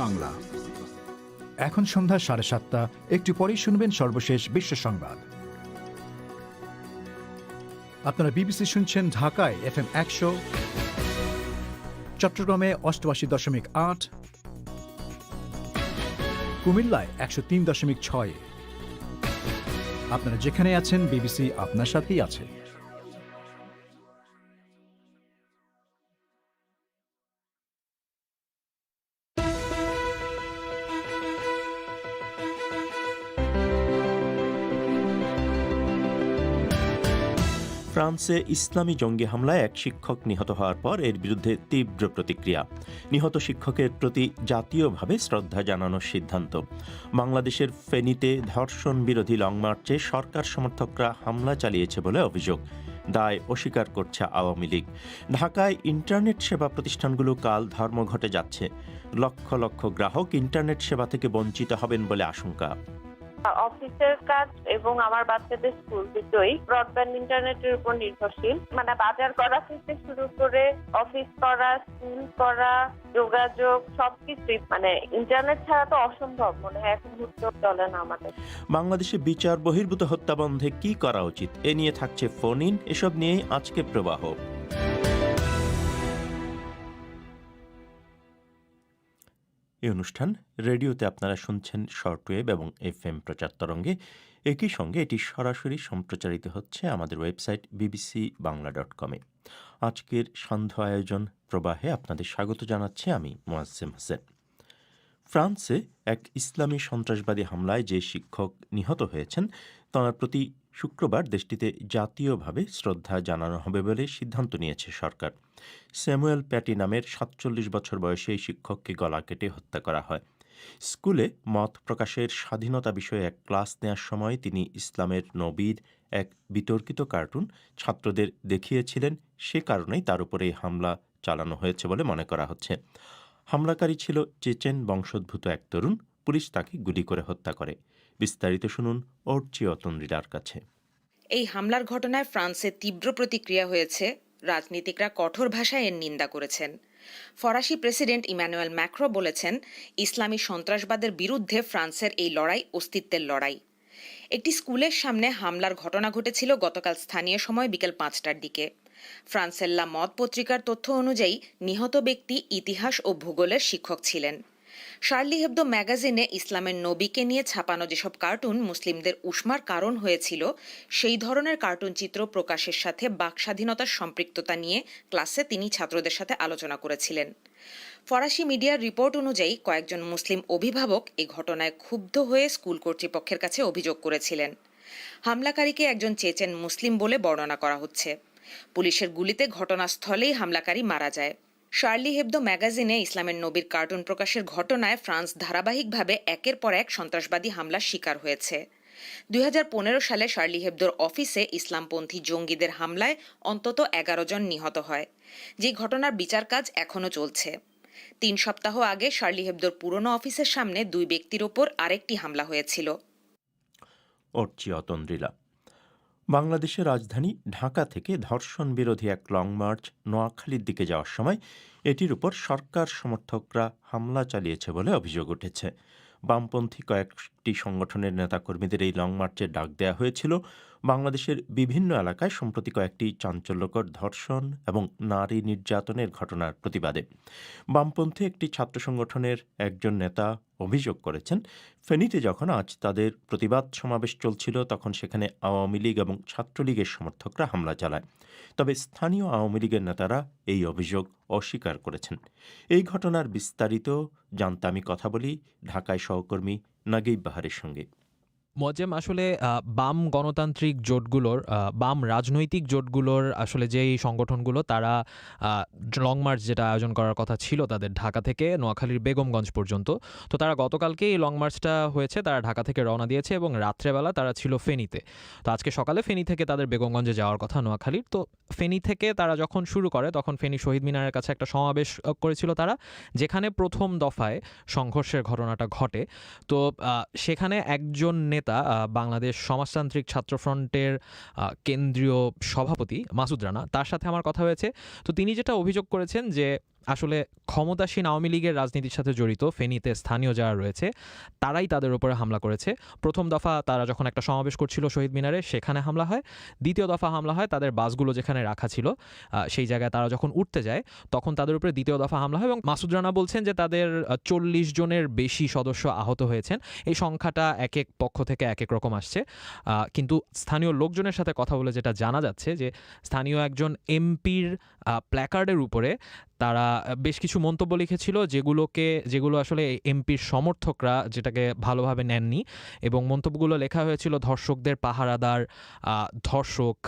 বাংলা। এখন সন্ধ্যা সাড়ে সাতটা, একটু পরেই শুনবেন সর্বশেষ বিশ্ব সংবাদ। আপনারা বিবিসি শুনছেন ঢাকায় এফ এম একশো, চট্টগ্রামে অষ্টআশি দশমিক আট, কুমিল্লায় একশো তিন দশমিক ছয়। আপনারা যেখানে আছেন, বিবিসি আপনার সাথেই আছে। ফ্রান্সে ইসলামী জঙ্গি হামলায় এক শিক্ষক নিহত হওয়ার পর এর বিরুদ্ধে তীব্র প্রতিক্রিয়া। নিহত শিক্ষকের প্রতি জাতীয়ভাবে শ্রদ্ধা জানানোর সিদ্ধান্ত। বাংলাদেশের ফেনীতে ধর্ষণ বিরোধী লং মার্চে সরকার সমর্থকরা হামলা চালিয়েছে বলে অভিযোগ। দায় অস্বীকার করছে আওয়ামী লীগ। ঢাকায় ইন্টারনেট সেবা প্রতিষ্ঠানগুলো কাল ধর্মঘটে যাচ্ছে। লক্ষ লক্ষ গ্রাহক ইন্টারনেট সেবা থেকে বঞ্চিত হবেন বলে আশঙ্কা। অফিসের কাজ এবং আমার বাচ্চাদের স্কুল দুটোই ব্রডব্যান্ড ইন্টারনেটের উপর নির্ভরশীল। মানে বাজার করা থেকে শুরু করে অফিস করা স্কুল করা, যোগাযোগ সবকিছুই মানে ইন্টারনেট ছাড়া তো অসম্ভব মনে হয়, এখন মুহূর্ত চলে না আমাদের। বাংলাদেশে বিচার, বহির্ভূত হত্যা বন্ধে কি করা উচিত? এ নিয়ে থাকছে ফোন ইন এসব নিয়েই আজকে প্রবাহ। এই অনুষ্ঠান রেডিওতে আপনারা শুনছেন শর্টওয়েভ এবং এফ এম প্রচার তরঙ্গে। একই সঙ্গে এটি সরাসরি সম্প্রচারিত হচ্ছে আমাদের ওয়েবসাইট বিবিসি বাংলা ডট কমে। আজকের সান্ধ্য আয়োজন প্রবাহে আপনাদের স্বাগত জানাচ্ছি আমি মোয়াজ্জেম হোসেন। ফ্রান্সে এক ইসলামী সন্ত্রাসবাদী হামলায় যে শিক্ষক নিহত হয়েছেন, তাঁর প্রতি শুক্রবার দেশটিতে জাতীয়ভাবে শ্রদ্ধা জানানো হবে বলে সিদ্ধান্ত নিয়েছে সরকার। স্যামুয়েল প্যাটি নামের সাতচল্লিশ বছর বয়সে এই শিক্ষককে গলা কেটে হত্যা করা হয়। স্কুলে মত প্রকাশের স্বাধীনতা বিষয়ে এক ক্লাস নেওয়ার সময় তিনি ইসলামের নবীর এক বিতর্কিত কার্টুন ছাত্রদের দেখিয়েছিলেন। সে কারণেই তার উপরে হামলা চালানো হয়েছে বলে মনে করা হচ্ছে। হামলাকারী ছিল চেচেন বংশোদ্ভূত এক তরুণ। পুলিশ তাকে গুলি করে হত্যা করে। বিস্তারিত শুনুন অর্চি অতনরিডার কাছে। এই হামলার ঘটনায় ফ্রান্সে তীব্র প্রতিক্রিয়া হয়েছে, রাজনীতিকরা কঠোর ভাষায় এর নিন্দা করেছেন। ফরাসি প্রেসিডেন্ট ইমানুয়েল ম্যাক্রো বলেছেন, ইসলামী সন্ত্রাসবাদের বিরুদ্ধে ফ্রান্সের এই লড়াই অস্তিত্বের লড়াই। একটি স্কুলের সামনে হামলার ঘটনা ঘটেছিল গতকাল স্থানীয় সময় বিকেল পাঁচটার দিকে। ফ্রান্সের লা মত পত্রিকার তথ্য অনুযায়ী, নিহত ব্যক্তি ইতিহাস ও ভূগোলের শিক্ষক ছিলেন। শার্লি হেবদো ম্যাগাজিনে ইসলামের নবীকে নিয়ে ছাপানো যেসব কার্টুন মুসলিমদের উষ্মার কারণ হয়েছিল, সেই ধরনের কার্টুন চিত্র প্রকাশের সাথে বাক স্বাধীনতার সম্পৃক্ততা নিয়ে ক্লাসে তিনি ছাত্রদের সাথে আলোচনা করেছিলেন। ফরাসি মিডিয়ার রিপোর্ট অনুযায়ী কয়েকজন মুসলিম অভিভাবক এই ঘটনায় ক্ষুব্ধ হয়ে স্কুল কর্তৃপক্ষের কাছে অভিযোগ করেছিলেন। হামলাকারীকে একজন চেচেন মুসলিম বলে বর্ণনা করা হচ্ছে। পুলিশের গুলিতে ঘটনাস্থলেই হামলাকারী মারা যায়। শার্লি হেবদো ম্যাগাজিনে ইসলামের নবীর কার্টুন প্রকাশের ঘটনায় ফ্রান্স ধারাবাহিকভাবে একের পর এক সন্ত্রাসবাদী হামলার শিকার হয়েছে। দুই সালে শার্লি হেবদোর অফিসে ইসলামপন্থী জঙ্গিদের হামলায় অন্তত এগারো জন নিহত হয়। যে ঘটনার বিচার কাজ এখনও চলছে। তিন সপ্তাহ আগে শার্লি হেবদোর পুরনো অফিসের সামনে দুই ব্যক্তির ওপর আরেকটি হামলা হয়েছিল। অতন্দ্রিলা। বাংলাদেশের রাজধানী ঢাকা থেকে ধর্ষণ বিরোধী এক লং মার্চ নোয়াখালীর দিকে যাওয়ার সময় এটির উপর সরকার সমর্থকরা হামলা চালিয়েছে বলে অভিযোগ উঠেছে। বামপন্থী কয়েকটি সংগঠনের নেতাকর্মীদের এই লং মার্চে ডাক দেওয়া হয়েছিল বাংলাদেশের বিভিন্ন এলাকায় সম্প্রতি কয়েকটি চাঞ্চল্যকর ধর্ষণ এবং নারী নির্যাতনের ঘটনার প্রতিবাদে বামপন্থী একটি ছাত্র সংগঠনের একজন নেতা অভিযোগ করেছেন, ফেনীতে যখন আজ তাদের প্রতিবাদ সমাবেশ চলছিল তখন সেখানে আওয়ামী লীগ এবং ছাত্রলীগের সমর্থকরা হামলা চালায়। তবে স্থানীয় আওয়ামী লীগের নেতারা এই অভিযোগ অস্বীকার করেছেন। এই ঘটনার বিস্তারিত জানতে আমি কথা বলি ঢাকায় সহকর্মী নাগিব বাহারের সঙ্গে। মজেম আসলে বাম গণতান্ত্রিক জোটগুলোর বাম রাজনৈতিক জোটগুলোর আসলে যেই সংগঠনগুলো, তারা লং মার্চ যেটা আয়োজন করার কথা ছিল তাদের ঢাকা থেকে নোয়াখালীর বেগমগঞ্জ পর্যন্ত। তো তারা গতকালকে এই লং মার্চটা হয়েছে, তারা ঢাকা থেকে রওনা দিয়েছে এবং রাত্রেবেলা তারা ছিল ফেনীতে। তো আজকে সকালে ফেনী থেকে তাদের বেগমগঞ্জে যাওয়ার কথা নোয়াখালীর। তো ফেনী থেকে তারা যখন শুরু করে, তখন ফেনী শহীদ মিনারের কাছে একটা সমাবেশ করেছিল তারা, যেখানে প্রথম দফায় সংঘর্ষের ঘটনাটা ঘটে। তো সেখানে একজন নেতা আহ, বাংলাদেশ সমাজতান্ত্রিক ছাত্রফ্রন্টের ফ্রন্টের কেন্দ্রীয় সভাপতি মাসুদ রানা। তার সাথে আমার কথা হয়েছে। তো তিনি যেটা অভিযোগ করেছেন যে আসলে ক্ষমতাসীন আওয়ামী লীগের রাজনীতির সাথে জড়িত ফেনীতে স্থানীয় যারা রয়েছে, তারাই তাদের উপরে হামলা করেছে। প্রথম দফা তারা যখন একটা সমাবেশ করছিল শহীদ মিনারে, সেখানে হামলা হয়। দ্বিতীয় দফা হামলা হয় তাদের বাসগুলো যেখানে রাখা ছিল সেই জায়গায় তারা যখন উঠতে যায়, তখন তাদের উপরে দ্বিতীয় দফা হামলা হয় এবং মাসুদ রানা বলছেন যে তাদের চল্লিশ জনের বেশি সদস্য আহত হয়েছেন। এই সংখ্যাটা এক এক পক্ষ থেকে এক এক রকম আসছে। কিন্তু স্থানীয় লোকজনের সাথে কথা বলে যেটা জানা যাচ্ছে যে স্থানীয় একজন এমপির প্ল্যাকার্ডের উপরে তারা বেশ কিছু মন্তব্য লিখেছিল যেগুলোকে, যেগুলো আসলে এমপির সমর্থকরা যেটাকে ভালোভাবে নেননি এবং মন্তব্যগুলো লেখা হয়েছিল ধর্ষকদের পাহারাদার ধর্ষক,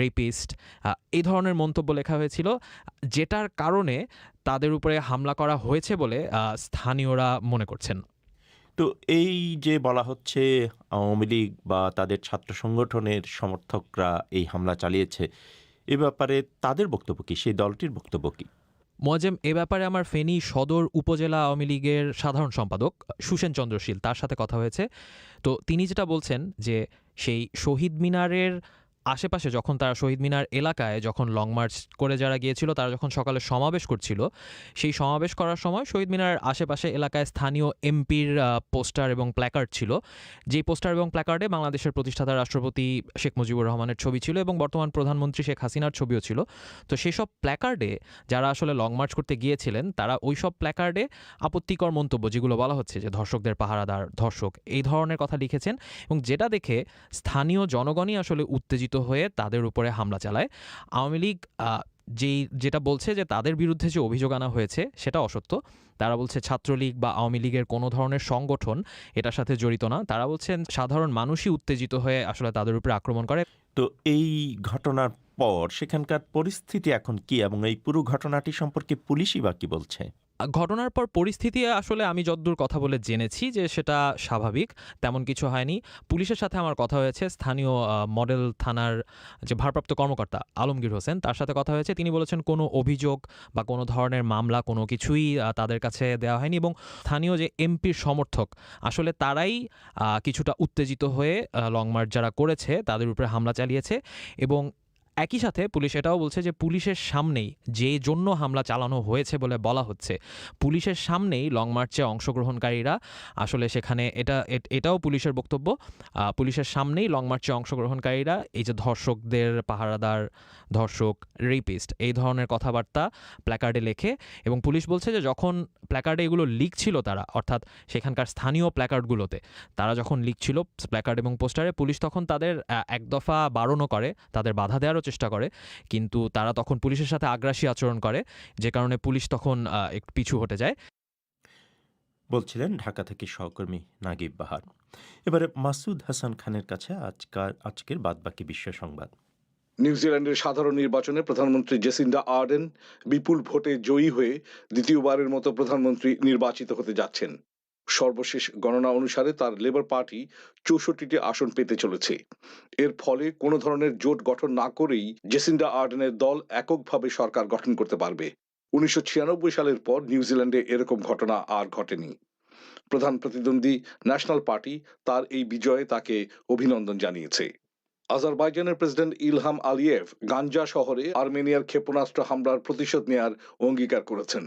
রেপিস্ট এই ধরনের মন্তব্য লেখা হয়েছিল যেটার কারণে তাদের উপরে হামলা করা হয়েছে বলে স্থানীয়রা মনে করছেন। তো এই যে বলা হচ্ছে আওয়ামী লীগ বা তাদের ছাত্র সংগঠনের সমর্থকরা এই হামলা চালিয়েছে এ ব্যাপারে তাদের বক্তব্য কি? সেই দলটির বক্তব্য কি? মোয়াজেম এ ব্যাপারে আমার ফেনী সদর উপজেলা আওয়ামী লীগের সাধারণ সম্পাদক সুসেন চন্দ্রশীল তার সাথে কথা হয়েছে। তো তিনি যেটা বলছেন যে সেই শহীদ মিনারের আশেপাশে যখন তারা শহীদ মিনার এলাকায় যখন লং মার্চ করে যারা গিয়েছিল, তারা যখন সকালে সমাবেশ করছিল, সেই সমাবেশ করার সময় শহীদ মিনারের আশেপাশে এলাকায় স্থানীয় এমপির পোস্টার এবং প্ল্যাকার্ড ছিল। যেই পোস্টার এবং প্ল্যাকার্ডে বাংলাদেশের প্রতিষ্ঠাতা রাষ্ট্রপতি শেখ মুজিবুর রহমানের ছবি ছিল এবং বর্তমান প্রধানমন্ত্রী শেখ হাসিনার ছবিও ছিল। তো সেসব প্ল্যাকার্ডে যারা আসলে লং মার্চ করতে গিয়েছিলেন, তারা ওই সব প্ল্যাকার্ডে আপত্তিকর মন্তব্য যেগুলো বলা হচ্ছে যে ধর্ষকদের পাহারাদার, ধর্ষক, এই ধরনের কথা লিখেছেন এবং যেটা দেখে স্থানীয় জনগণই আসলে উত্তেজিত হয়ে তাদের উপরে হামলা চালায়। আওয়ামী লীগ যেই, যেটা বলছে যে তাদের বিরুদ্ধে যে অভিযোগ আনা হয়েছে সেটা অসত্য। তারা বলছে ছাত্রলীগ বা আওয়ামী লীগের কোনো ধরনের সংগঠন এটার সাথে জড়িত না। তারা বলছেন সাধারণ মানুষই উত্তেজিত হয়ে আসলে তাদের উপরে আক্রমণ করে। তো এই ঘটনার পর সেখানকার পরিস্থিতি এখন কি এবং এই পুরো ঘটনাটি সম্পর্কে পুলিশই বা কি বলছে? ঘটনার পর পরিস্থিতি আসলে আমি যদ্দূর কথা বলে জেনেছি যে সেটা স্বাভাবিক, তেমন কিছু হয়নি। পুলিশের সাথে আমার কথা হয়েছে। স্থানীয় মডেল থানার যে ভারপ্রাপ্ত কর্মকর্তা আলমগীর হোসেন, তার সাথে কথা হয়েছে। তিনি বলেছেন কোনো অভিযোগ বা কোনো ধরনের মামলা কোনো কিছুই তাদের কাছে দেওয়া হয়নি এবং স্থানীয় যে এমপির সমর্থক, আসলে তারাই কিছুটা উত্তেজিত হয়ে লং মার্চ যারা করেছে তাদের উপরে হামলা চালিয়েছে এবং একই সাথে পুলিশ এটাও বলছে যে পুলিশের সামনেই যে জন্য হামলা চালানো হয়েছে বলে বলা হচ্ছে, পুলিশের সামনেই লং মার্চে অংশগ্রহণকারীরা আসলে সেখানে এটা, এট- এটাও পুলিশের বক্তব্য পুলিশের সামনেই লং মার্চে অংশগ্রহণকারীরা এই যে ধর্ষকদের পাহারাদার, ধর্ষক রেপিস্ট এই ধরনের কথাবার্তা প্ল্যাকার্ডে লেখে এবং পুলিশ বলছে যে যখন প্ল্যাকার্ডে এগুলো লিখছিল তারা, অর্থাৎ সেখানকার স্থানীয় প্ল্যাকার্ডগুলোতে তারা যখন লিখছিল প্ল্যাকার্ড এবং পোস্টারে পুলিশ তখন তাদের এক দফা বারণও করে, তাদের বাধা দেওয়ারও চেষ্টা করে কিন্তু তারা তখন পুলিশের সাথে আগ্রাসী আচরণ করে যে কারণে পুলিশ তখন একটু পিছু হটে যায়। বলছিলেন ঢাকা থেকে সহকর্মী নাগিব বাহার। এবারে মাসুদ হাসান খানের কাছে আজকার আজকের বাদবাকি বিশ্ব সংবাদ। নিউজিল্যান্ডের সাধারণ নির্বাচনে প্রধানমন্ত্রী জেসিন্ডা আর্ডেন বিপুল ভোটে জয়ী হয়ে দ্বিতীয়বারের মতো প্রধানমন্ত্রী নির্বাচিত হতে যাচ্ছেন। সর্বশেষ গণনা অনুসারে তার লেবার পার্টি চৌষট্টিটি আসন পেতে চলেছে। এর ফলে কোনো ধরনের জোট গঠন না করেই জেসিন্ডা আর্ডেনের দল এককভাবে সরকার গঠন করতে পারবে। উনিশশো ছিয়ানব্বই সালের পর নিউজিল্যান্ডে এরকম ঘটনা আর ঘটেনি। প্রধান প্রতিদ্বন্দ্বী ন্যাশনাল পার্টি তার এই বিজয়ে তাকে অভিনন্দন জানিয়েছে। আজারবাইজানের প্রেসিডেন্ট ইলহাম আলিয়েভ গাঞ্জা শহরে আর্মেনিয়ার ক্ষেপণাস্ত্র হামলার প্রতিশোধ নেয়ার অঙ্গীকার করেছেন।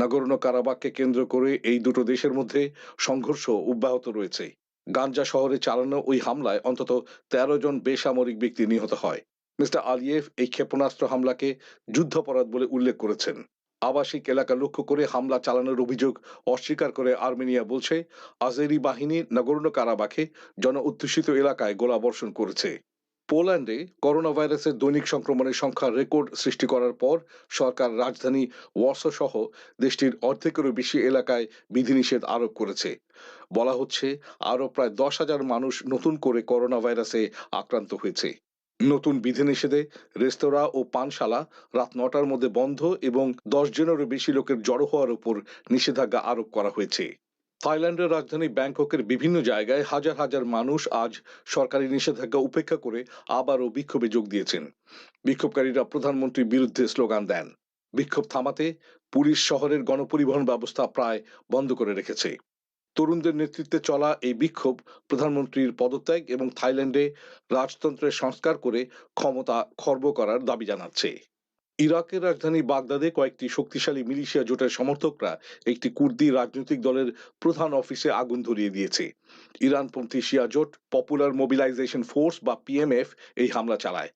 নাগরনো কারাবাককে কেন্দ্র করে এই দুটো দেশের মধ্যে সংঘর্ষ অব্যাহত রয়েছে। গাঞ্জা শহরে চালানো ওই হামলায় অন্তত তেরো জন বেসামরিক ব্যক্তি নিহত হয়। মিস্টার আলিয়েভ এই ক্ষেপণাস্ত্র হামলাকে যুদ্ধাপরাধ বলে উল্লেখ করেছেন। আবাসিক এলাকা লক্ষ্য করে হামলা চালানোর অভিযোগ অস্বীকার করে আর্মেনিয়া বলছে, আজেরি বাহিনী নগরনো কারাবাখে জন অধ্যুষিত এলাকায় গোলাবর্ষণ করেছে। পোল্যান্ডে করোনা ভাইরাসের দৈনিক সংক্রমণের সংখ্যা রেকর্ড সৃষ্টি করার পর সরকার রাজধানী ওয়ার্সো সহ দেশটির অর্ধেকেরও বেশি এলাকায় বিধিনিষেধ আরোপ করেছে। বলা হচ্ছে, আরও প্রায় দশ হাজার মানুষ নতুন করে করোনা ভাইরাসে আক্রান্ত হয়েছে। নতুন বিধিনিষেধে রেস্তোরাঁ ও পানশালা রাত নটার মধ্যে বন্ধ এবং দশ জনেরও বেশি লোকের জড়ো হওয়ার উপর নিষেধাজ্ঞা আরোপ করা হয়েছে। থাইল্যান্ডের রাজধানী ব্যাংককের বিভিন্ন জায়গায় হাজার হাজার মানুষ আজ সরকারি নিষেধাজ্ঞা উপেক্ষা করে আবারও বিক্ষোভে যোগ দিয়েছেন। বিক্ষোভকারীরা প্রধানমন্ত্রীর বিরুদ্ধে স্লোগান দেন। বিক্ষোভ থামাতে পুলিশ শহরের গণপরিবহন ব্যবস্থা প্রায় বন্ধ করে রেখেছে। তরুণদের নেতৃত্বে চলা এই বিক্ষোভ প্রধানমন্ত্রীর পদত্যাগ এবং থাইল্যান্ডে রাজতন্ত্রের সংস্কার করে ক্ষমতা খর্ব করার দাবি জানাচ্ছে। ইরাকের রাজধানী বাগদাদে কয়েকটি শক্তিশালী মিলিশিয়া জোটের সমর্থকরা একটি কুর্দি রাজনৈতিক দলের প্রধান অফিসে আগুন ধরিয়ে দিয়েছে। ইরানপন্থী শিয়া জোট পপুলার মোবিলাইজেশন ফোর্স বা পিএমএফ এই হামলা চালায়।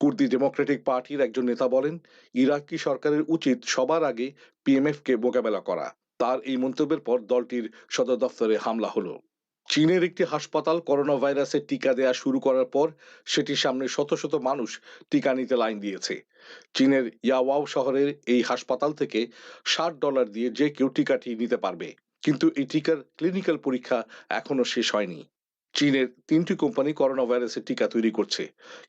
কুর্দি ডেমোক্রেটিক পার্টির একজন নেতা বলেন, ইরাকি সরকারের উচিত সবার আগে পিএমএফ কে মোকাবেলা করা। তার এই মন্তব্যের পর দলটির সদর দফতরে হামলা হলো। চীনের একটি হাসপাতাল করোনা ভাইরাসের টিকা দেয়া শুরু করার পর সেটির সামনে শত শত মানুষ টিকা নিতে লাইন দিয়েছে। চীনের ইয়াওয়াও শহরের এই হাসপাতাল থেকে ষাট ডলার দিয়ে যে কেউ টিকাটি নিতে পারবে। কিন্তু এই টিকার ক্লিনিক্যাল পরীক্ষা এখনও শেষ হয়নি। চীনের তিনটি কোম্পানি করোনা ভাইরাসের টিকা তৈরি করছে,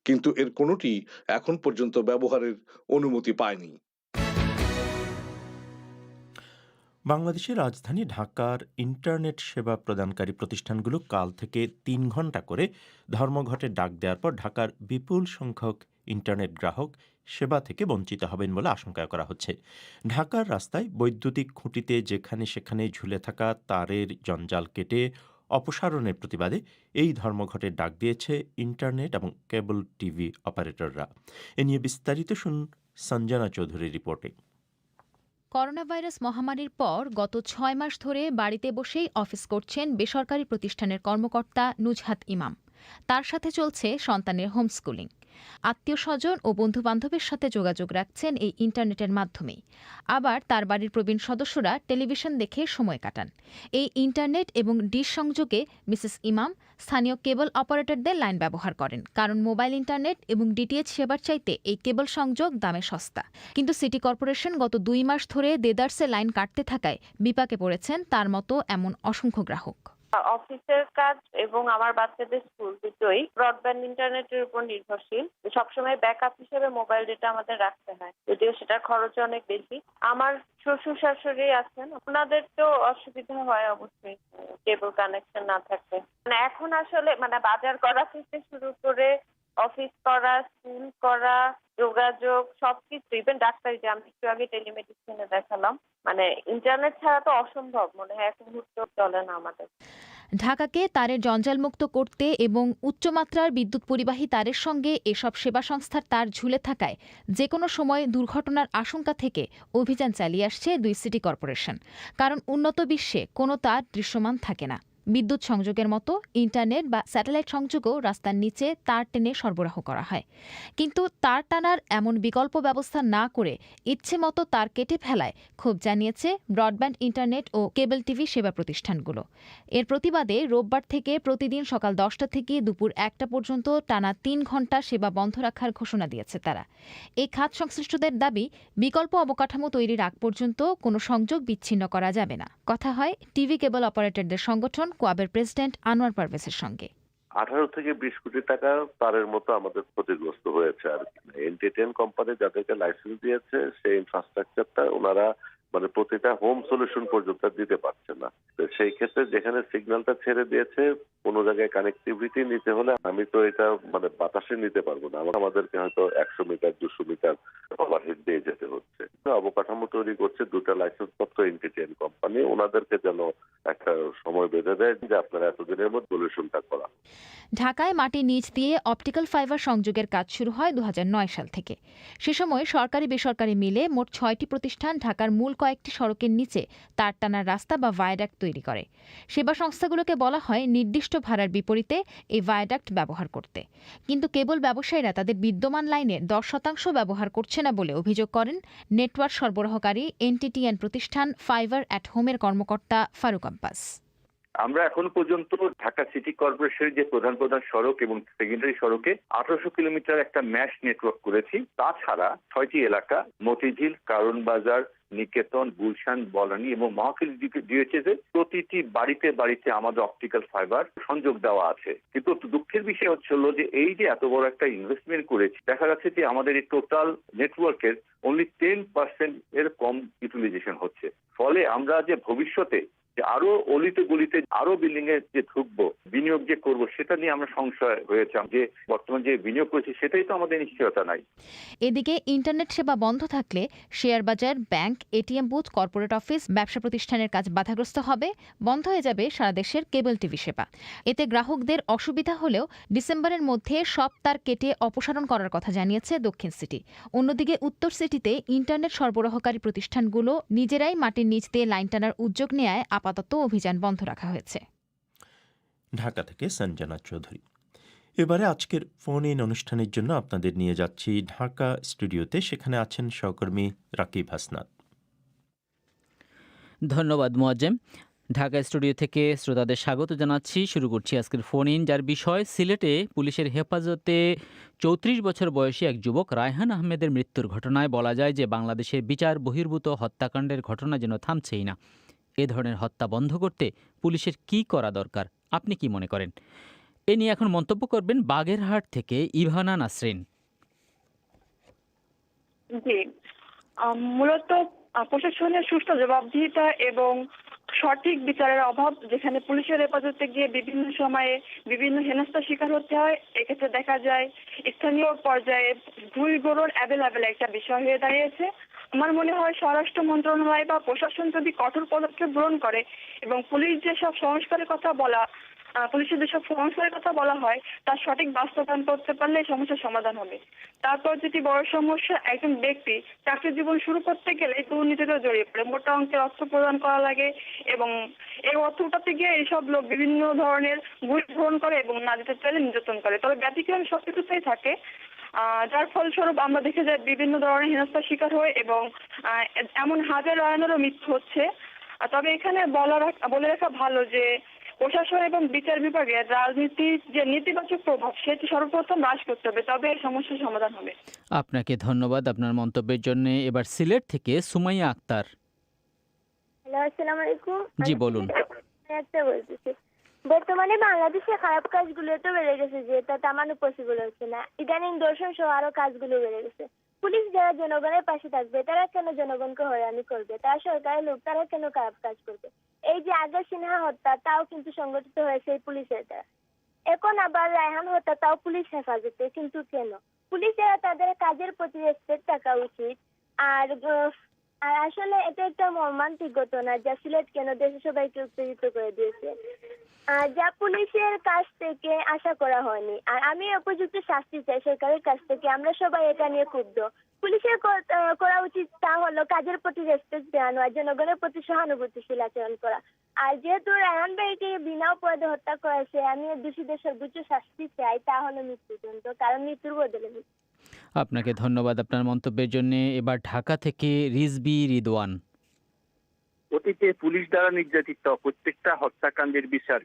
কিন্তু এর কোনোটি এখন পর্যন্ত ব্যবহারের অনুমতি পায়নি। বাংলাদেশের রাজধানী ঢাকার ইন্টারনেট সেবা প্রদানকারী প্রতিষ্ঠানগুলো কাল থেকে তিন ঘণ্টা করে ধর্মঘটের ডাক দেওয়ার পর ঢাকার বিপুল সংখ্যক ইন্টারনেট গ্রাহক সেবা থেকে বঞ্চিত হবেন বলে আশঙ্কা করা হচ্ছে। ঢাকার রাস্তায় বৈদ্যুতিক খুঁটিতে যেখানে সেখানে ঝুলে থাকা তারের জঞ্জাল কেটে অপসারণের প্রতিবাদে এই ধর্মঘটের ডাক দিয়েছে ইন্টারনেট এবং কেবল টিভি অপারেটররা। এ নিয়ে বিস্তারিত শুন সঞ্জনা চৌধুরীর রিপোর্টে। করোনাভাইরাস মহামারীর পর গত ছয় মাস ধরে বাড়িতে বসেই অফিস করছেন বেসরকারি প্রতিষ্ঠানের কর্মকর্তা নুজহাত ইমাম। তার সাথে চলছে সন্তানের হোমস্কুলিং। আত্মীয় স্বজন ও বন্ধু বান্ধবের সাথে যোগাযোগ রাখছেন এই ইন্টারনেটের মাধ্যমেই আবার তার বাড়ির প্রবীণ সদস্যরা টেলিভিশন দেখে সময় কাটান। এই ইন্টারনেট এবং ডিশ সংযোগে মিসেস ইমাম স্থানীয় কেবল অপারেটরদের লাইন ব্যবহার করেন, কারণ মোবাইল ইন্টারনেট এবং ডিটিএইচ সেবার চাইতে এই কেবল সংযোগ দামে সস্তা। কিন্তু সিটি কর্পোরেশন গত দুই মাস ধরে দেদার্সে লাইন কাটতে থাকায় বিপাকে পড়েছেন তার মতো এমন অসংখ্য গ্রাহক। অফিসের কাজ এবং আমার বাচ্চাদের স্কুল দুটোই ব্রডব্যান্ড ইন্টারনেটের উপর নির্ভরশীল। সবসময় ব্যাকআপ হিসেবে মোবাইল ডেটা আমাদের রাখতে হয়, যদিও সেটার খরচ অনেক বেশি। আমার শ্বশুর শাশুড়ি আছেন, ওনাদের তো অসুবিধা হয় অবশ্যই কেবল কানেকশন না থাকলে। মানে এখন আসলে মানে বাজার করা থেকে শুরু করে অফিস করা স্কুল করা, যোগাযোগ, সবকিছু ইভেন ডাক্তারি যে আমি একটু আগে টেলিমেডিসিনে দেখালাম মানে ইন্টারনেট ছাড়া তো অসম্ভব, মনে হয় এক মুহূর্ত চলে না আমাদের। ঢাকাকে তারের জঞ্জালমুক্ত করতে এবং উচ্চমাত্রার বিদ্যুৎ পরিবাহী তারের সঙ্গে এসব সেবা সংস্থার তার ঝুলে থাকায় যে কোনো সময় দুর্ঘটনার আশঙ্কা থেকে অভিযান চালিয়ে আসছে দুই সিটি কর্পোরেশন। কারণ উন্নত বিশ্বে কোনো তার দৃশ্যমান থাকে না। বিদ্যুৎ সংযোগের মতো ইন্টারনেট বা স্যাটেলাইট সংযোগও রাস্তার নিচে তার টেনে সরবরাহ করা হয়। কিন্তু তার টানার এমন বিকল্প ব্যবস্থা না করে ইচ্ছে মতো তার কেটে ফেলায় ক্ষোভ জানিয়েছে ব্রডব্যান্ড, ইন্টারনেট ও কেবল টিভি সেবা প্রতিষ্ঠানগুলো। এর প্রতিবাদে রোববার থেকে প্রতিদিন সকাল দশটা থেকে দুপুর একটা পর্যন্ত টানা তিন ঘণ্টা সেবা বন্ধ রাখার ঘোষণা দিয়েছে তারা। এই খাত সংশ্লিষ্টদের দাবি, বিকল্প অবকাঠামো তৈরির আগ পর্যন্ত কোনো সংযোগ বিচ্ছিন্ন করা যাবে না। কথা হয়, টিভি কেবল অপারেটরদের সংগঠন কোয়াবের প্রেসিডেন্ট আনোয়ার পারভেজের সঙ্গে। আঠারো থেকে বিশ কোটি টাকা তারের মতো আমাদের ক্ষতিগ্রস্ত হয়েছে আর কি। এনটিটেন কোম্পানি যাদেরকে লাইসেন্স দিয়েছে, সেই ইনফ্রাস্ট্রাকচারটা ওনারা মানে প্রতিটা হোম সলিউশন পর্যন্ত দিতে পারছে না। সেই ক্ষেত্রে যেখানে সিগন্যালটা ছেড়ে দিয়েছে, কোনো জায়গায় কানেক্টিভিটি নিতে হলে আমি তো এটা মানে বাতাসে নিতে পারব না। আমাদেরকে হয়তো একশো মিটার দুশো মিটার ওভারহেড দিয়ে যেতে হচ্ছে। অবকাঠামো তৈরি করছে দুটা লাইসেন্স প্রাপ্ত এনটিটেন কোম্পানি ওনাদেরকে যেন একটা সময় বেঁধে দেয় যে আপনারা এতদিনের মধ্যে সলিউশনটা করা। ঢাকায় মাটির নিচ দিয়ে অপটিক্যাল ফাইবার সংযোগের কাজ শুরু হয় দু হাজার নয় সাল থেকে। সে সময় সরকারি বেসরকারি মিলে মোট ছয়টি প্রতিষ্ঠান ঢাকার মূল কয়েকটি সড়কের নিচে তার টানার রাস্তা বা ভায়াডাক্ট তৈরি করে। সেবা সংস্থাগুলোকে বলা হয় নির্দিষ্ট ভাড়ার বিপরীতে এই ভায়াডাক্ট ব্যবহার করতে। কিন্তু কেবল ব্যবসায়ীরা তাদের বিদ্যমান লাইনে দশ শতাংশ ব্যবহার করছে না বলে অভিযোগ করেন নেটওয়ার্ক সরবরাহকারী এনটিটিএন প্রতিষ্ঠান ফাইবার অ্যাট হোমের কর্মকর্তা ফারুক আব্বাস। আমরা এখন পর্যন্ত ঢাকা সিটি কর্পোরেশনের যে প্রধান প্রধান সড়ক এবং সেকেন্ডারি সড়কে আঠারোশো কিলোমিটার একটা ম্যাশ নেটওয়ার্ক করেছি। তাছাড়া ছয়টি এলাকা, মতিঝিল, কারণ বাজার নিকেতন, গুলশান, বলানি এবং মহাখালী ডিএচএস এর প্রতিটি বাড়িতে বাড়িতে আমাদের অপটিক্যাল ফাইবার সংযোগ দেওয়া আছে। কিন্তু দুঃখের বিষয় হচ্ছে যে এই যে এত বড় একটা ইনভেস্টমেন্ট করেছি, দেখা যাচ্ছে যে আমাদের এই টোটাল নেটওয়ার্কের অনলি টেন পার্সেন্ট এর কম ইউটিলাইজেশন হচ্ছে। ফলে আমরা যে ভবিষ্যতে যে আরও অলিতে গলিতে আরও বিল্ডিং এ যে ঢুকবো, বিনিয়োগ যে করব, সেটা নিয়ে আমরা সংশয় হয়েছে যে বর্তমান যে বিনিয়োগ করেছি, সেটাই তো আমাদের নিশ্চয়তা নাই। এদিকে ইন্টারনেট সেবা বন্ধ থাকলে শেয়ার বাজার bank ATM booth corporate office ব্যবসা প্রতিষ্ঠানের কাজ বাধাগ্রস্ত হবে, বন্ধ হয়ে যাবে সারা দেশের কেবল টিভি সেবা। এতে গ্রাহকদের অসুবিধা হলেও ডিসেম্বরের মধ্যে সব তার কেটে অপসারণ করার কথা জানিয়েছে দক্ষিণ সিটি। অন্যদিকে উত্তর সিটিতে ইন্টারনেট সরবরাহকারী প্রতিষ্ঠানগুলো নিজেরাই মাটির নিচ দিয়ে লাইন টানার উদ্যোগ নেয় আপাতত অভিযান বন্ধ রাখা হয়েছে। ঢাকা থেকে সঞ্জনা চৌধুরী। এবারে আজকের ফোন ইন অনুষ্ঠানের জন্য আপনাদের নিয়ে যাচ্ছি ঢাকা স্টুডিওতে। সেখানে আছেন সহকর্মী রাকিব হাসনাত। ধন্যবাদ মোয়াজ্জেম। ঢাকা স্টুডিও থেকে শ্রোতাদের স্বাগত জানাচ্ছি। শুরু করছি আজকের ফোন ইন যার বিষয় সিলেটে পুলিশের হেফাজতে চৌত্রিশ বছর বয়সী এক যুবক রায়হান আহমেদের মৃত্যুর ঘটনায় বলা যায় যে বাংলাদেশের বিচার বহির্ভূত হত্যাকাণ্ডের ঘটনা যেন থামছেই না। এ ধরনের হত্যা বন্ধ করতে পুলিশের কি করা দরকার? আপনি কি মনে করেন? এ নিয়ে এখন মন্তব্য করবেন বাগেরহাট থেকে ইভানা নাসরিন। মূলত প্রশাসনের সুষ্ঠু জবাবদিহিতা এবং সঠিক বিচারের অভাব, যেখানে পুলিশের হেফাজতে গিয়ে বিভিন্ন সময়ে বিভিন্ন হেনস্থার শিকার হতে হয়, এক্ষেত্রে দেখা যায় স্থানীয় পর্যায়ে ভুল গড়ন অ্যাভেলেবেল একটা বিষয় হয়ে দাঁড়িয়েছে। আমার মনে হয় স্বরাষ্ট্র মন্ত্রণালয় বা প্রশাসন যদি কঠোর পদক্ষেপ গ্রহণ করে এবং পুলিশ যেসব সংস্কারের কথা বলা পুলিশের যেসব সংস্কারের কথা বলা হয়, তার সঠিক বাস্তবায়ন করতে পারলে সমস্যার সমাধান হবে। তারপর যেটি বড় সমস্যা, একজন ব্যক্তি চাকরি জীবন শুরু করতে গেলে দুর্নীতিতে জড়িয়ে পড়ে। মোটা অঙ্কের অর্থ প্রদান করা লাগে এবং এই অর্থ উঠাতে গিয়ে এইসব লোক বিভিন্ন ধরনের ঘুষ গ্রহণ করে এবং না দিতে চাইলে নির্যাতন করে। তবে ব্যতিক্রম সব কিছুতেই থাকে। যার ফলস্বরূপ আমরা দেখে যাই বিভিন্ন ধরনের হেনস্থার শিকার হয় এবং আহ, এমন হাজার রায়নেরও মৃত্যু হচ্ছে। তবে এখানে বলা রাখ- বলে রাখা ভালো যে প্রশাসন এবং বিচার বিভাগের রাজনীতির যে নেতিবাচক প্রভাব সেটি সর্বপ্রথম হ্রাস করতে হবে তবে এই সমস্যার সমাধান হবে। আপনাকে ধন্যবাদ আপনার মন্তব্যের জন্য। এবার সিলেট থেকে সুমাইয়া আক্তার। হ্যালো আসসালামু আলাইকুম। জি, বলুন। একটা বলতেছি বর্তমানে বাংলাদেশে খারাপ কাজগুলো তো বেড়ে গেছে যে, তা তামানো পসিবল হচ্ছে না। ইদানিং দর্শন সহ আরও কাজগুলো বেড়ে গেছে। পুলিশ যারা জনগণের পাশে থাকবে, তারা কেন জনগণকে হয়রানি করবে? তারা সরকারের লোক, তারা কেন খারাপ কাজ করবে? এই যে আগে সিনহা হত্যা, তাও কিন্তু সংগঠিত হয়েছে এই পুলিশের দ্বারা। এখন আবার রায়হান হত্যা, তাও পুলিশ হেফাজতে, কিন্তু কেন? পুলিশেরা তাদের কাজের প্রতি রেসপেক্ট থাকা উচিত। আর আর আসলে এটা একটা মর্মান্তিক ঘটনা যা সিলেট কেন দেশের সবাইকে উত্তেজিত করে দিয়েছে। যা পুলিশের কাছ থেকে আশা করা হয়নি। আর আমি উপযুক্ত শাস্তি চাই সরকারের কাছ থেকে। আমরা সবাই এটা নিয়ে ক্ষুব্ধ। পুলিশের করা উচিত তা হলো কাজের প্রতি রেসপেক্ট দেওয়ানো আর জনগণের প্রতি সহানুভূতিশীল আচরণ করা। আর যেহেতু রায়হান ভাইকে বিনা অপরাধে হত্যা করেছে, আমি দোষীদের সর্বোচ্চ শাস্তি চাই, তা হলো মৃত্যুদণ্ড, কারণ মৃত্যুর বদলে আপনাকে ধন্যবাদ আপনার মন্তব্যের জন্য। এবার ঢাকা থেকে রিজবি রিদওয়ান। অতীতে পুলিশ দ্বারা নির্যাতিত প্রত্যেকটা হত্যাকাণ্ডের বিচার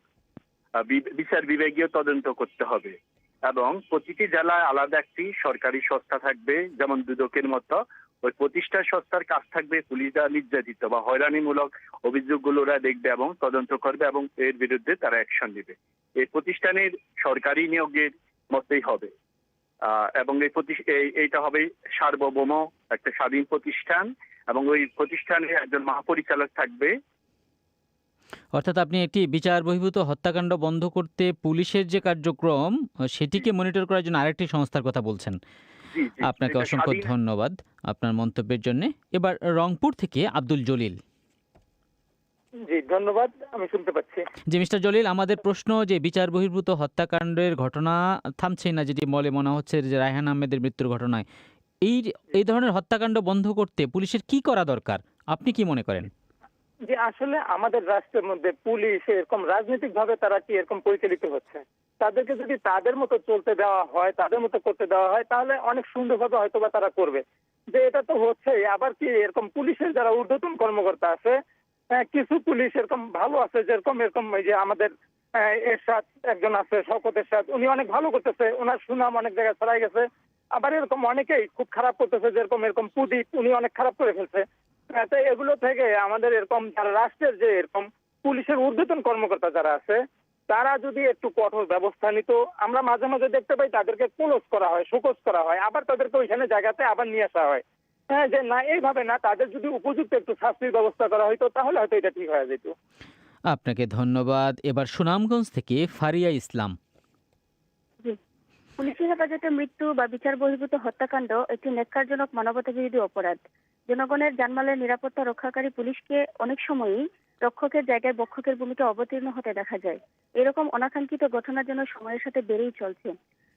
বিচার বিভাগীয় তদন্ত করতে হবে। এবং প্রতিটি জেলায় আলাদা একটি সরকারি সংস্থা থাকবে, যেমন দুদকের মতো। ওই প্রতিষ্ঠা সংস্থার কাজ থাকবে পুলিশ দ্বারা নির্যাতিত বা হয়রানিমূলক অভিযোগগুলো ওরা দেখবে এবং তদন্ত করবে এবং এর বিরুদ্ধে তারা অ্যাকশন নেবে। এই প্রতিষ্ঠানের সরকারি নিয়োগের মতেই হবে। এবং এই এইটা হবে সার্বভৌম একটা স্বাধীন প্রতিষ্ঠান। এবং ওই প্রতিষ্ঠানে একজন মহাপরিচালক থাকবে। অর্থাৎ আপনি একটি বিচার বহির্ভূত হত্যাকাণ্ড বন্ধ করতে পুলিশের যে কার্যক্রম সেটিকে মনিটর করার জন্য আরেকটি সংস্থার কথা বলছেন। জি, জি, আপনাকে অসংখ্য ধন্যবাদ আপনার মন্তব্যের জন্য। এবার রংপুর থেকে আব্দুল জলিল। জি ধন্যবাদ। আমি শুনতে পাচ্ছি। যে মিস্টার জলিল আমাদের প্রশ্ন যে বিচার বহির্ভূত হত্যাকাণ্ডের ঘটনা থামছে না যেটি বলে মনে হচ্ছে যে রায়হান আহমেদের মৃত্যুর ঘটনায়। এই এই ধরনের হত্যাকাণ্ড বন্ধ করতে পুলিশের কি করা দরকার? আপনি কি মনে করেন? যে আসলে আমাদের রাষ্ট্রের মধ্যে পুলিশ এরকম রাজনৈতিক ভাবে তারা কি এরকম পরিচালিত হচ্ছে? তাদেরকে যদি তাদের মতো চলতে দেওয়া হয় তাদের মতো করতে দেওয়া হয় তাহলে অনেক সুন্দরভাবে হয়তো বা তারা করবে। যে এটা তো হচ্ছেই আবার কি এরকম পুলিশের যারা ঊর্ধ্বতন কর্মকর্তা আছে কিছু পুলিশ এরকম ভালো আছে যেরকম এরকম যে আমাদের আহ, এরশাদ একজন আছে শওকত এরশাদ উনি অনেক ভালো করতেছে ওনার সুনাম অনেক জায়গায় ছড়াই গেছে। আবার এরকম অনেকেই খুব খারাপ করতেছে যেরকম এরকম পুদীপ উনি অনেক খারাপ করে ফেলছে। আহ, তো এগুলো থেকে আমাদের এরকম যারা রাষ্ট্রের যে এরকম পুলিশের ঊর্ধ্বতন কর্মকর্তা যারা আছে তারা যদি একটু কঠোর ব্যবস্থা নিত আমরা মাঝে মাঝে দেখতে পাই তাদেরকে ক্লোজ করা হয় শোকজ করা হয় আবার তাদেরকে ওইখানে জায়গাতে আবার নিয়ে আসা হয়। হ্যাঁ যে না এইভাবে না তাদের যদি উপযুক্ত একটু শাস্তির ব্যবস্থা করা হয়তো তাহলে হয়তো এটা ঠিক হয়ে যেত। আপনাকে ধন্যবাদ। এবার সুনামগঞ্জ থেকে ফারিয়া ইসলাম। পুলিশি হেফাজতে মৃত্যু বা বিচার বহির্ভূত হত্যাকাণ্ড একটি ন্যাক্কারজনক মানবতা বিরোধী অপরাধ জনগণের জানমালের নিরাপত্তা রক্ষাকারী পুলিশকে অনেক সময়ই রক্ষকের জায়গায় বক্ষকের ভূমিকা অবতীর্ণ হতে দেখা যায়। এরকম অনাকাঙ্ক্ষিত ঘটনার জন্য সময়ের সাথে বেড়েই চলছে।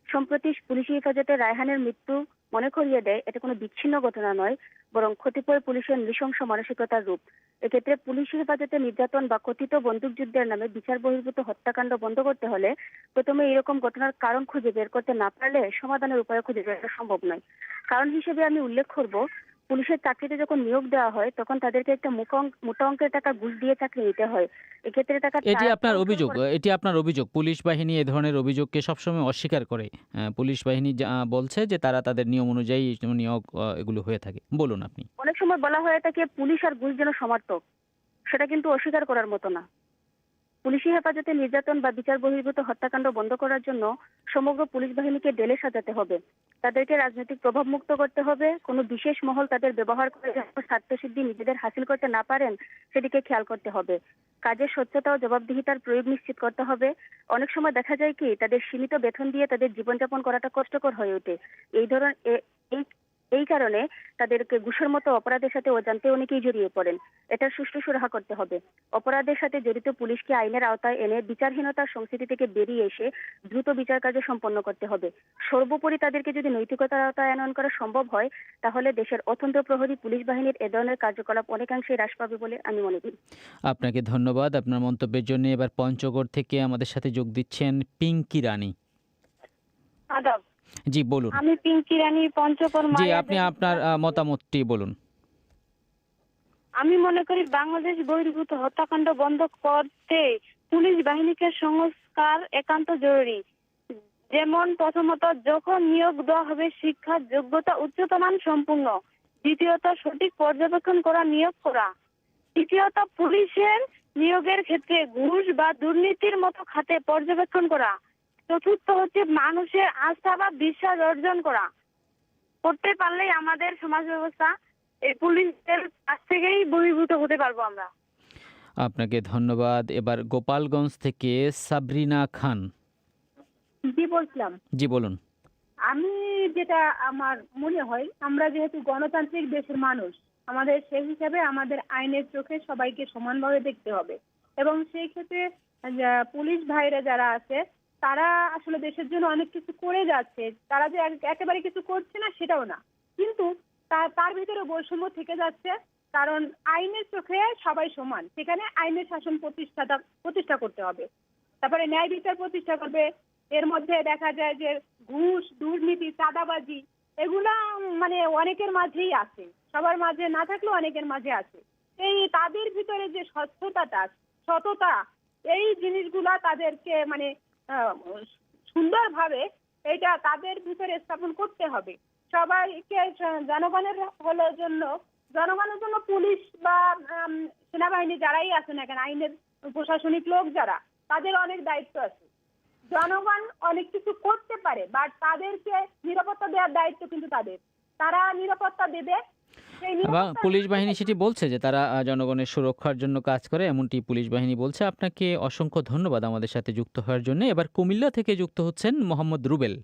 সম্প্রতি পুলিশি হেফাজতে রায়হানের মৃত্যু মনে করিয়ে দেয় এটা কোনো বিচ্ছিন্ন ঘটনা নয়, বরং কতিপয় পুলিশের নৃশংস মানসিকতার রূপ। এক্ষেত্রে পুলিশ হেফাজতে নির্যাতন বা কথিত বন্দুকযুদ্ধের নামে বিচার বহির্ভূত হত্যাকাণ্ড বন্ধ করতে হলে প্রথমে এরকম ঘটনার কারণ খুঁজে বের করতে না পারলে সমাধানের উপায় খুঁজে বের করা সম্ভব নয়। কারণ হিসেবে আমি উল্লেখ করব পুলিশের চাকরিতে যখন নিয়োগ দেওয়া হয় তখন তাদেরকে একটা মোটা অঙ্কের টাকা ঘুষ দিয়ে চাকরি নিতে হয়। এক্ষেত্রে টাকা এটি আপনার অভিযোগ এটি আপনার অভিযোগ। পুলিশ বাহিনী এ ধরনের অভিযোগকে সবসময় অস্বীকার করে। পুলিশ বাহিনী যা বলছে যে তারা তাদের নিয়ম অনুযায়ী নিয়োগ এগুলো হয়ে থাকে। বলুন আপনি। অনেক সময় বলা হয়ে থাকে পুলিশ আর ঘুষ যেন সমার্থক। সেটা কিন্তু অস্বীকার করার মতো না। পুলিশি হেফাজতে নির্যাতন বা বিচার বহির্ভূত হত্যাকাণ্ড বন্ধ করার জন্য সমগ্র পুলিশ বাহিনীকে ডেলে সাজাতে হবে। তাদেরকে রাজনৈতিক প্রভাব মুক্ত করতে হবে। কোনো বিশেষ মহল তাদের ব্যবহার করে যেন স্বার্থসিদ্ধি নিজেদের হাসিল করতে না পারেন, সেদিকে খেয়াল করতে হবে। কাজের স্বচ্ছতা ও জবাবদিহিতার প্রয়োগ নিশ্চিত করতে হবে। অনেক সময় দেখা যায় কি, তাদের সীমিত বেতন দিয়ে তাদের জীবনযাপন করাটা কষ্টকর হয়ে ওঠে। এই ধরনের এই এই কারণে তাদেরকে ঘুষের মতো অপরাধের সাথে অজান্তে অনেকেই জড়িয়ে পড়েন। এটার সুষ্ঠু সুরাহা করতে হবে। অপরাধের সাথে জড়িত পুলিশকে আইনের আওতায় এনে বিচারহীনতার সংস্কৃতি থেকে বেরিয়ে এসে দ্রুত বিচার কার্য সম্পন্ন করতে হবে। সর্বোপরি তাদেরকে যদি নৈতিকতার আওতায় আনয়ন করা সম্ভব হয় তাহলে দেশের অত্যন্ত প্রহরী পুলিশ বাহিনীর এ ধরনের কার্যকলাপ অনেকাংশে হ্রাস পাবে বলে আমি মনে করি। আপনাকে ধন্যবাদ। আপনার মন্তব্যের জন্য এবার পঞ্চগড় থেকে আমাদের সাথে যোগ দিচ্ছেন পিঙ্কি রানী। আদাব। জি বলুন। আমি পিঙ্কি রানী পঞ্চকর্মা জি আপনি আপনার মতামতটি বলুন। আমি মনে করি বাংলাদেশ বহির্ভূত হত্যাকাণ্ড বন্ধ করতে পুলিশ বাহিনীকে সংস্কার একান্ত জরুরি। যেমন প্রথমত যখন নিয়োগ দেওয়া হবে শিক্ষার যোগ্যতা উচ্চতমান সম্পূর্ণ। দ্বিতীয়ত সঠিক পর্যবেক্ষণ করা নিয়োগ করা। তৃতীয়ত পুলিশের নিয়োগের ক্ষেত্রে ঘুষ বা দুর্নীতির মতো খাতে পর্যবেক্ষণ করা। চতুর্থ হচ্ছে মানুষের আস্থা বা বিশ্বাস অর্জন করা। করতে পারলেই আমাদের সমাজ ব্যবস্থা এই পুলিশের কাছ থেকেই বহির্ভূত হতে পারব আমরা। আপনাকে ধন্যবাদ। এবার গোপালগঞ্জ থেকে সাবরিনা খান। জি বলছিলাম। জি বলুন। আমি যেটা আমার মনে হয় আমরা যেহেতু গণতান্ত্রিক দেশের মানুষ আমাদের সেই হিসাবে আমাদের আইনের চোখে সবাইকে সমানভাবে দেখতে হবে। এবং সেই ক্ষেত্রে পুলিশ ভাইরা যারা আছে তারা আসলে দেশের জন্য অনেক কিছু করে যাচ্ছে। তারা যে একেবারে কিছু করছে না, সেটাও না। কিন্তু তার ভিতরে বৈষম্য থেকে যাচ্ছে, কারণ আইনের চোখে সবাই সমান। সেখানে আইনের শাসন প্রতিষ্ঠাতা, প্রতিষ্ঠা করতে হবে। তারপরে ন্যায় বিচার প্রতিষ্ঠা করবে। এর মধ্যে দেখা যায় যে ঘুষ, দুর্নীতি, চাঁদাবাজি, এগুলা মানে অনেকের মাঝেই আছে। সবার মাঝে না থাকলেও অনেকের মাঝে আছে। এই তাদের ভিতরে যে স্বচ্ছতাটা সততা, এই জিনিসগুলা তাদেরকে মানে সুন্দরভাবে এটা তাদের ভিতরে স্থাপন করতে হবে। সবাইকে জনগণের হলো জন্য, জনগণের জন্য পুলিশ বা সেনাবাহিনী যারাই আছে না কেন, আইনের প্রশাসনিক লোক যারা, তাদের অনেক দায়িত্ব আছে। জনগণ অনেক কিছু করতে পারে বাট তাদেরকে নিরাপত্তা দেওয়ার দায়িত্ব কিন্তু তাদের। তারা নিরাপত্তা দেবে এবং পুলিশ বাহিনী সেটি বলছে যে তারা জনগণের সুরক্ষার জন্য কাজ করে। এমনটি পুলিশ বাহিনী বলছে। আপনাকে অসংখ্য ধন্যবাদ আমাদের সাথে যুক্ত হওয়ার জন্য। এবার কুমিল্লা থেকে যুক্ত হচ্ছেন মোহাম্মদ রুবেল।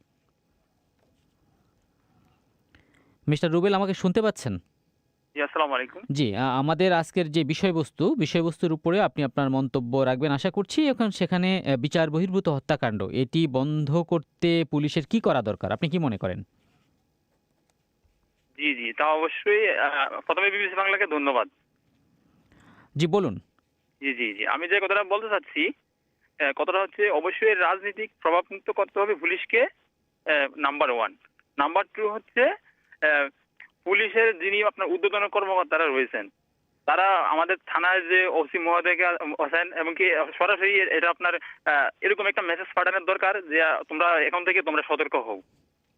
মিস্টার রুবেল আমাকে শুনতে পাচ্ছেন? জি আমাদের আজকের যে বিষয়বস্তু বিষয়বস্তুর উপরে আপনি আপনার মন্তব্য রাখবেন আশা করছি। এখন সেখানে বিচার বহির্ভূত হত্যাকাণ্ড এটি বন্ধ করতে পুলিশের কি করা দরকার? আপনি কি মনে করেন? জি জি তা অবশ্যই প্রথমে বিবিসি বাংলাকে ধন্যবাদ। জি বলুন। জি জি জি আমি যে কথাটা বলতে চাচ্ছি কথাটা হচ্ছে অবশ্যই রাজনৈতিক প্রভাবমুক্ত করতে হবে পুলিশকে নাম্বার ওয়ান নাম্বার টু হচ্ছে পুলিশের যিনি আপনার উদ্বোধন কর্মকর্তারা রয়েছেন তারা আমাদের থানার যে ওসি মহোদয়কে হোসেন এবং কি সরাসরি এটা আপনার এরকম একটা মেসেজ পাঠানোর দরকার যে তোমরা এখন থেকে তোমরা সতর্ক হও।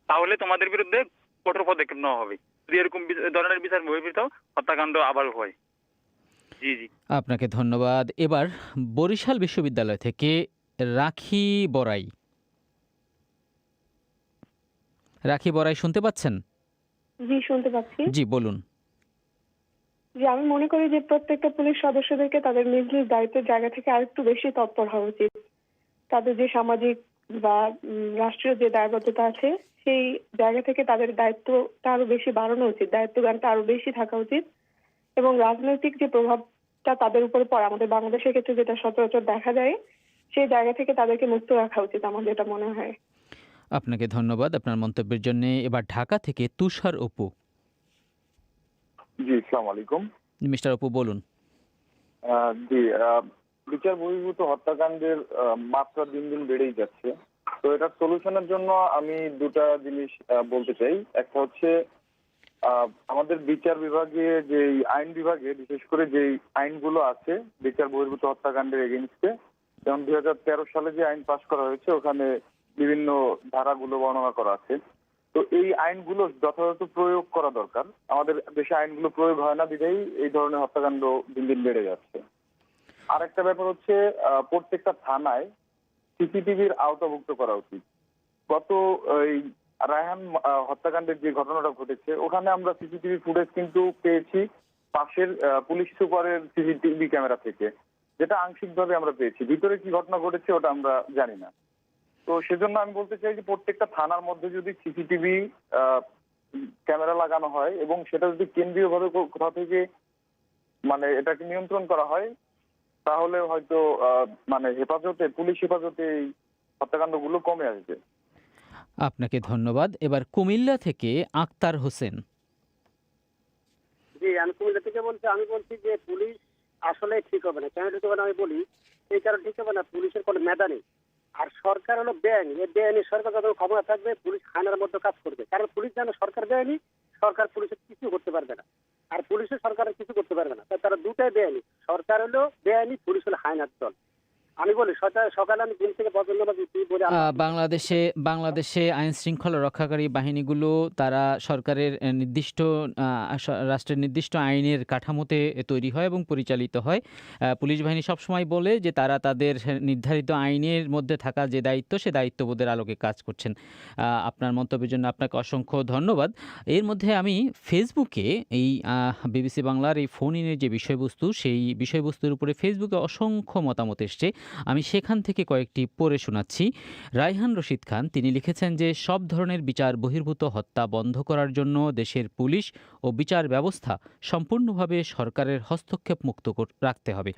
তাহলে তোমাদের বিরুদ্ধে কঠোর পদক্ষেপ নেওয়া হবে। যদি এরকম ধরনের বিচার বহির্ভূত হত্যাকাণ্ড আবার হয়। জি জি। আপনাকে ধন্যবাদ। এবার বরিশাল বিশ্ববিদ্যালয় থেকে রাখি বড়াই। রাখি বড়াই শুনতে পাচ্ছেন? জি শুনতে পাচ্ছি। জি বলুন। যে আমি মনে করি যে প্রত্যেকটা পুলিশ সদস্যদেরকে তাদের নিজ নিজ দায়িত্বের জায়গা থেকে আরেকটু বেশি তৎপর হওয়া উচিত। তাদের যে সামাজিক বা রাষ্ট্রীয় যে দায়বদ্ধতা আছে সেই জায়গা থেকে তাদের দায়িত্বটা আরও বেশি বাড়ানো উচিত দায়িত্ব জ্ঞানটা আরও বেশি থাকা উচিত এবং রাজনৈতিক যে প্রভাবটা তাদের উপরে পড়ে আমাদের বাংলাদেশের ক্ষেত্রে যেটা সচরাচর দেখা যায় সেই জায়গা থেকে তাদেরকে মুক্ত রাখা উচিত আমার যেটা মনে হয়। আপনাকে ধন্যবাদ আপনার মন্তব্যের জন্য। এবার ঢাকা থেকে তুষার অপু। জি সালাম আলাইকুম। মিস্টার অপু বলুন। আহ, জি আহ, বিচার বহির্ভূত হত্যাকাণ্ডের আহ, মাত্রা দিন দিন বেড়েই যাচ্ছে। তো এটা সলিউশনের জন্য আমি দুটা জিনিস বলতে চাই। একটা হচ্ছে আমাদের বিচার বিভাগে যে আইন বিভাগে, বিশেষ করে যে আইনগুলো আছে, বিচার বহির্ভূত হত্যাকাণ্ডের এগেনস্টে যেমন দুই হাজার তেরো সালে যে আইন পাশ করা হয়েছে, ওখানে বিভিন্ন ধারাগুলো বর্ণনা করা আছে। তো এই আইনগুলো যথাযথ প্রয়োগ করা দরকার। আমাদের দেশে আইনগুলো প্রয়োগ হয় না বিধাই এই ধরনের হত্যাকাণ্ড দিন দিন বেড়ে যাচ্ছে। আরেকটা ব্যাপার হচ্ছে প্রত্যেকটা থানায় সিসিটিভির আওতাভুক্ত করা উচিত। গত, এই, রায়হান হত্যাকাণ্ডের যে ঘটনাটা ঘটেছে, ওখানে আমরা সিসিটিভি ফুটেজ কিন্তু পেয়েছি পাশের পুলিশ সুপারের সিসিটিভি ক্যামেরা থেকে, যেটা আংশিকভাবে আমরা পেয়েছি। ভিতরে কি ঘটনা ঘটেছে ওটা আমরা জানি না। তো সেজন্য আমি বলতে চাই যে প্রত্যেকটা থানার মধ্যে যদি সিসিটিভি ক্যামেরা লাগানো হয় এবং সেটা যদি কেন্দ্রীয়ভাবে কো- কোথাও থেকে মানে এটাকে নিয়ন্ত্রণ করা হয় তাহলে হয়তো মানে হেফাজতে পুলিশ হেফাজতে এই হত্যাকাণ্ডগুলো কমে আসবে। আপনাকে ধন্যবাদ। এবার কুমিল্লা থেকে আক্তার হোসেন। জি আমি কুমিল্লা থেকে বলছি আমি বলছি যে পুলিশ আসলে ঠিক হবে না। কেন ঠিক হবে না আমি বলি এই কারণে ঠিক হবে না পুলিশের কোনো মেধা নেই। আর সরকার হলো বেআইনি। এই বেআইনি সরকার যত ক্ষমতা থাকবে, পুলিশ খানার মধ্যে কাজ করবে। কারণ পুলিশ জানে সরকার বেআইনি, সরকার পুলিশের কিছু করতে পারবে না। আর পুলিশের সরকারের কিছু করতে পারবে না। তাই তারা দুটাই বেআইনি। সরকার হলো বেআইনি, পুলিশ হলো হায়নার দল। আমি বলি সকালে আমি থেকে পছন্দ বাংলাদেশে বাংলাদেশে আইন শৃঙ্খলা রক্ষাকারী বাহিনীগুলো তারা সরকারের নির্দিষ্ট রাষ্ট্রের নির্দিষ্ট আইনের কাঠামোতে তৈরি হয় এবং পরিচালিত হয়। পুলিশ বাহিনী সবসময় বলে যে তারা তাদের নির্ধারিত আইনের মধ্যে থাকা যে দায়িত্ব, সে দায়িত্ববোধের আলোকে কাজ করছেন। আপনার মন্তব্যের জন্য আপনাকে অসংখ্য ধন্যবাদ। এর মধ্যে আমি ফেসবুকে এই বিবিসি বাংলার এই ফোন ইনের যে বিষয়বস্তু, সেই বিষয়বস্তুর উপরে ফেসবুকে অসংখ্য মতামত এসছে। আমি সেখান থেকে কয়েকটি পড়ে শোনাচ্ছি। রায়হান রশিদ খান, তিনি লিখেছেন যে, সব ধরনের বিচার বহির্ভূত হত্যা বন্ধ করার জন্য দেশের পুলিশ ও বিচার ব্যবস্থা সম্পূর্ণভাবে সরকারের হস্তক্ষেপ মুক্ত রাখতে হবে।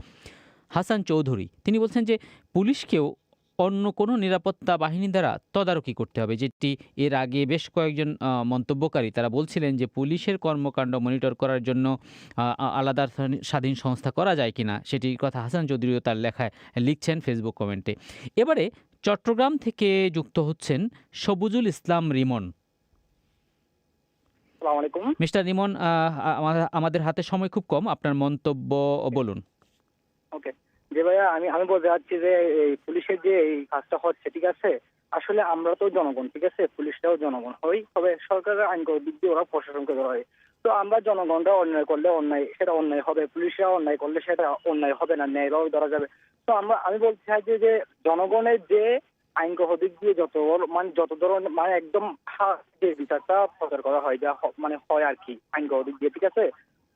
হাসান চৌধুরী, তিনি বলছেন যে, পুলিশকেও অন্য কোনো নিরাপত্তা বাহিনী দ্বারা তদারকি করতে হবে যেটি এর আগে বেশ কয়েকজন মন্তব্যকারী তারা বলছিলেন যে পুলিশের কর্মকাণ্ড মনিটর করার জন্য আলাদা স্বাধীন- সংস্থা করা যায় কিনা সেটির কথা হাসান চৌধুরীও তার লেখায় লিখছেন ফেসবুক কমেন্টে। এবারে চট্টগ্রাম থেকে যুক্ত হচ্ছেন সবুজুল ইসলাম রিমন। মিস্টার রিমন আমাদের হাতে সময় খুব কম আপনার মন্তব্য বলুন। ওকে। যে ভাইয়া, আমি আমি বলতে চাচ্ছি যে এই পুলিশের যে এই কাজটা হচ্ছে, ঠিক আছে? আসলে আমরা তো জনগণ, ঠিক আছে? পুলিশটাও জনগণ হই। তবে সরকারের আইন করে দিক দিয়ে ওরা প্রশাসনকে ধরা হয়। তো আমরা জনগণরা অন্যায় করলে অন্যায়, সেটা অন্যায় হবে। পুলিশরা অন্যায় করলে সেটা অন্যায় হবে না, ন্যায়ভাবে ধরা যাবে। তো আমরা, আমি বলতে চাইছি যে জনগণের যে আইনগত দিক দিয়ে যত মানে যত ধরনের মানে একদম যে বিচারটা প্রচার করা হয়, যা মানে হয় আর কি আইনগত দিক দিয়ে, ঠিক আছে?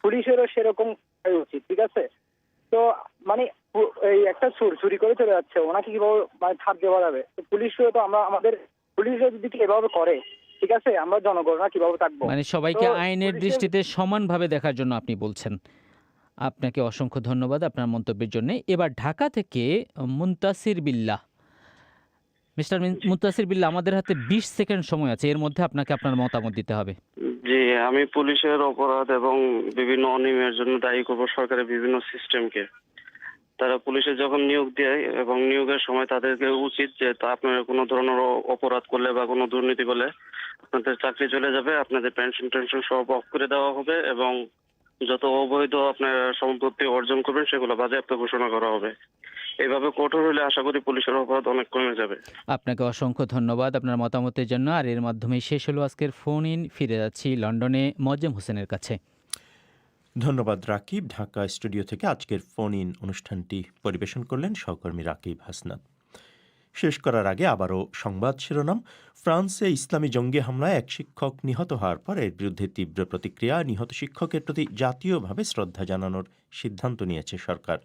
পুলিশেরও সেরকম উচিত, ঠিক আছে? তো মানে এই একটা চুর চুরি করে চলে যাচ্ছে। ওনাকে কীভাবে মানে ছাড় দেওয়া যাবে? তো পুলিশও তো আমরা আমাদের পুলিশও যদি এভাবে করে ঠিক আছে? আমরা জনগণরা কীভাবে থাকব? মানে সবাইকে আইনের দৃষ্টিতে সমানভাবে দেখার জন্য আপনি বলছেন। আপনাকে অসংখ্য ধন্যবাদ আপনার মন্তব্যের জন্য। এবার ঢাকা থেকে মুন্তাসির বিল্লাহ। মিস্টার মুন্তাসির বিল্লাহ আমাদের হাতে বিশ সেকেন্ড সময় আছে। এর মধ্যে আপনাকে আপনার মতামত দিতে হবে। জি আমি পুলিশের অপরাধ এবং বিভিন্ন অনিয়মের জন্য দায়ী করব সরকারের বিভিন্ন সিস্টেমকে। তারা পুলিশে যখন নিয়োগ দেয় এবং নিয়োগের সময় তাদেরকে উচিত যে আপনারা কোনো ধরনের অপরাধ করলে বা কোনো দুর্নীতি করলে আপনাদের চাকরি চলে যাবে, আপনাদের পেনশন টেনশন সব অফ করে দেওয়া হবে এবং যত অবৈধ আপনার সম্পত্তি অর্জন করবেন সেগুলো বাজেয়াপ্ত ঘোষণা করা হবে। এইভাবে কঠোর হলে আশা করি পুলিশের অপরাধ অনেক কমে যাবে। আপনাকে অসংখ্য ধন্যবাদ আপনার মতামতের জন্য। আর এর মাধ্যমে শেষ হলো আজকের ফোন ইন ফিরে যাচ্ছি লন্ডনে মজ্জেম হোসেনের কাছে। ধন্যবাদ, রাকিব। ঢাকা স্টুডিও থেকে আজকের ফোন ইন অনুষ্ঠানটি পরিবেশন করলেন সহকর্মী রাকিব হাসনাত। শেষ করার আগে আবারও সংবাদ শিরোনাম। ফ্রান্সে ইসলামী জঙ্গি হামলায় এক শিক্ষক নিহত হওয়ার পর এর বিরুদ্ধে তীব্র প্রতিক্রিয়া। নিহত শিক্ষকের প্রতি জাতীয়ভাবে শ্রদ্ধা জানানোর সিদ্ধান্ত নিয়েছে সরকার।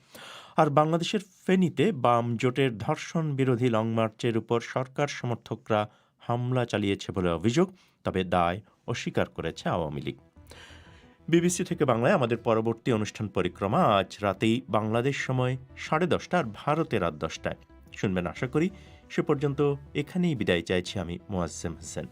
আর বাংলাদেশের ফেনীতে বাম জোটের ধর্ষণ বিরোধী লং মার্চের উপর সরকার সমর্থকরা হামলা চালিয়েছে বলে অভিযোগ, তবে দায় অস্বীকার করেছে আওয়ামী লীগ। বিবিসি থেকে বাংলায় আমাদের পরবর্তী অনুষ্ঠান পরিক্রমা আজ রাতেই বাংলাদেশ সময় সাড়ে দশটা আর ভারতে রাত দশটায়। শুনবেন আশা করি সে পর্যন্ত এখানেই বিদায় চাইছি আমি মোয়াজ্জেম হোসেন।